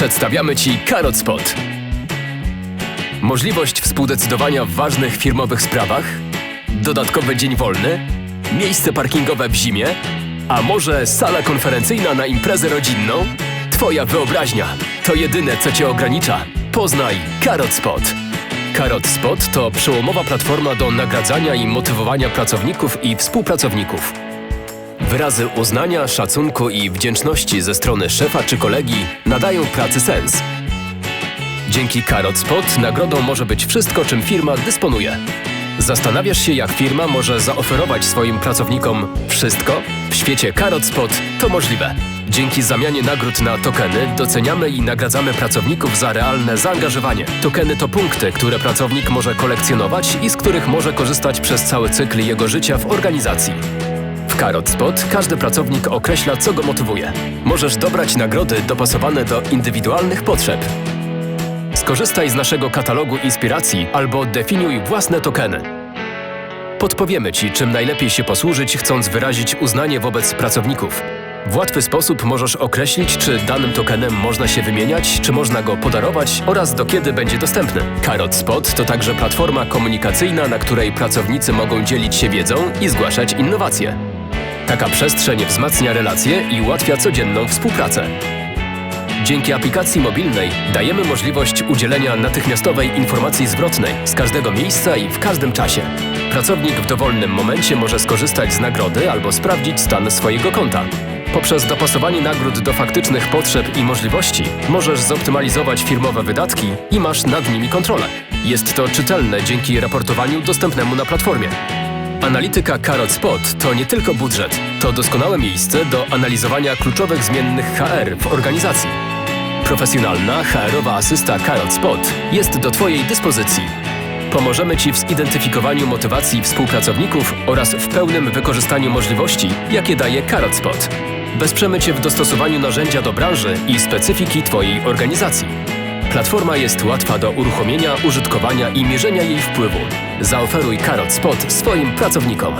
Przedstawiamy Ci Carrot Spot. Możliwość współdecydowania w ważnych firmowych sprawach, dodatkowy dzień wolny, miejsce parkingowe w zimie, a może sala konferencyjna na imprezę rodzinną? Twoja wyobraźnia to jedyne, co Cię ogranicza. Poznaj Carrot Spot. Carrot Spot to przełomowa platforma do nagradzania i motywowania pracowników i współpracowników. Wyrazy uznania, szacunku i wdzięczności ze strony szefa czy kolegi nadają pracy sens. Dzięki Carrot Spot nagrodą może być wszystko, czym firma dysponuje. Zastanawiasz się, jak firma może zaoferować swoim pracownikom wszystko? W świecie Carrot Spot to możliwe. Dzięki zamianie nagród na tokeny doceniamy i nagradzamy pracowników za realne zaangażowanie. Tokeny to punkty, które pracownik może kolekcjonować i z których może korzystać przez cały cykl jego życia w organizacji. W Carrot Spot każdy pracownik określa, co go motywuje. Możesz dobrać nagrody dopasowane do indywidualnych potrzeb. Skorzystaj z naszego katalogu inspiracji albo definiuj własne tokeny. Podpowiemy Ci, czym najlepiej się posłużyć, chcąc wyrazić uznanie wobec pracowników. W łatwy sposób możesz określić, czy danym tokenem można się wymieniać, czy można go podarować oraz do kiedy będzie dostępny. Carrot Spot to także platforma komunikacyjna, na której pracownicy mogą dzielić się wiedzą i zgłaszać innowacje. Taka przestrzeń wzmacnia relacje i ułatwia codzienną współpracę. Dzięki aplikacji mobilnej dajemy możliwość udzielenia natychmiastowej informacji zwrotnej z każdego miejsca i w każdym czasie. Pracownik w dowolnym momencie może skorzystać z nagrody albo sprawdzić stan swojego konta. Poprzez dopasowanie nagród do faktycznych potrzeb i możliwości możesz zoptymalizować firmowe wydatki i masz nad nimi kontrolę. Jest to czytelne dzięki raportowaniu dostępnemu na platformie. Analityka Carrot Spot to nie tylko budżet, to doskonałe miejsce do analizowania kluczowych zmiennych HR w organizacji. Profesjonalna HR-owa asysta Carrot Spot jest do Twojej dyspozycji. Pomożemy Ci w zidentyfikowaniu motywacji współpracowników oraz w pełnym wykorzystaniu możliwości, jakie daje Carrot Spot. Wesprzemy Cię w dostosowaniu narzędzia do branży i specyfiki Twojej organizacji. Platforma jest łatwa do uruchomienia, użytkowania i mierzenia jej wpływu. Zaoferuj Carrot Spot swoim pracownikom.